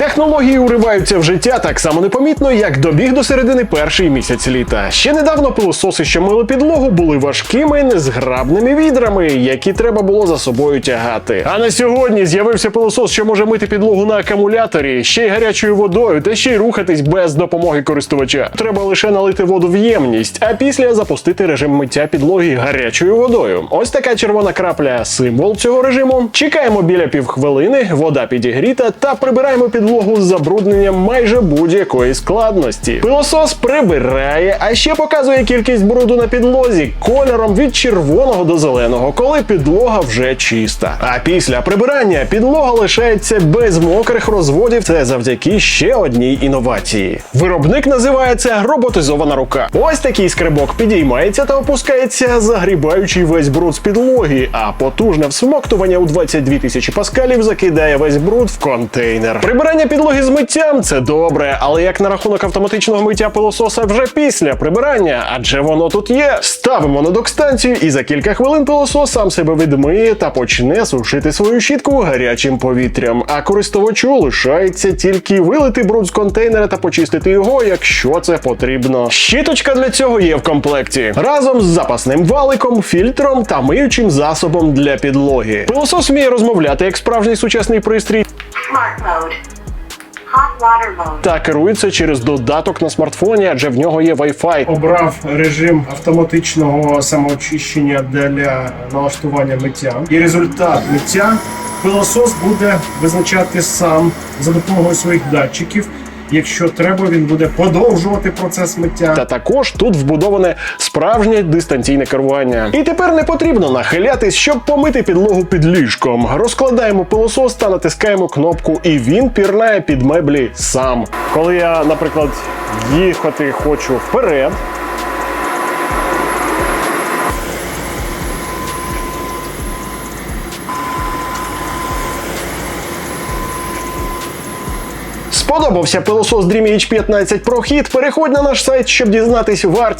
Технології уриваються в життя так само непомітно, як добіг до середини перший місяць літа. Ще недавно пилососи, що мили підлогу, були важкими незграбними відрами, які треба було за собою тягати. А на сьогодні з'явився пилосос, що може мити підлогу на акумуляторі, ще й гарячою водою, та ще й рухатись без допомоги користувача. Треба лише налити воду в ємність, а після запустити режим миття підлоги гарячою водою. Ось така червона крапля символ цього режиму. Чекаємо біля півхвилини, вода підігріта та прибираємо підлогу з забрудненням майже будь-якої складності. Пилосос прибирає, а ще показує кількість бруду на підлозі кольором від червоного до зеленого, коли підлога вже чиста. А після прибирання підлога лишається без мокрих розводів. Це завдяки ще одній інновації. Виробник називає це роботизована рука. Ось такий скрибок підіймається та опускається, загрібаючи весь бруд з підлоги, а потужне всмоктування у 22 тисячі паскалів закидає весь бруд в контейнер. Прибирання підлоги з миттям це добре, але як на рахунок автоматичного миття пилососа вже після прибирання, адже воно тут є. Ставимо на док-станцію, і за кілька хвилин пилосос сам себе відмиє та почне сушити свою щітку гарячим повітрям. А користувачу лишається тільки вилити бруд з контейнера та почистити його, якщо це потрібно. Щіточка для цього є в комплекті разом з запасним валиком, фільтром та миючим засобом для підлоги. Пилосос вміє розмовляти як справжній сучасний пристрій Smart mode. Та керується через додаток на смартфоні, адже в нього є Wi-Fi. обрав режим автоматичного самоочищення для налаштування миття. І результат миття пилосос буде визначати сам за допомогою своїх датчиків. Якщо треба, він буде подовжувати процес миття. Та також тут вбудоване справжнє дистанційне керування. І тепер не потрібно нахилятись, щоб помити підлогу під ліжком. Розкладаємо пилосос та натискаємо кнопку, і він пірнає під меблі сам. Коли я, наприклад, їхати хочу вперед. Сподобався пилосос Dreamy H15 Pro Hit? Переходь на наш сайт, щоб дізнатись вартість.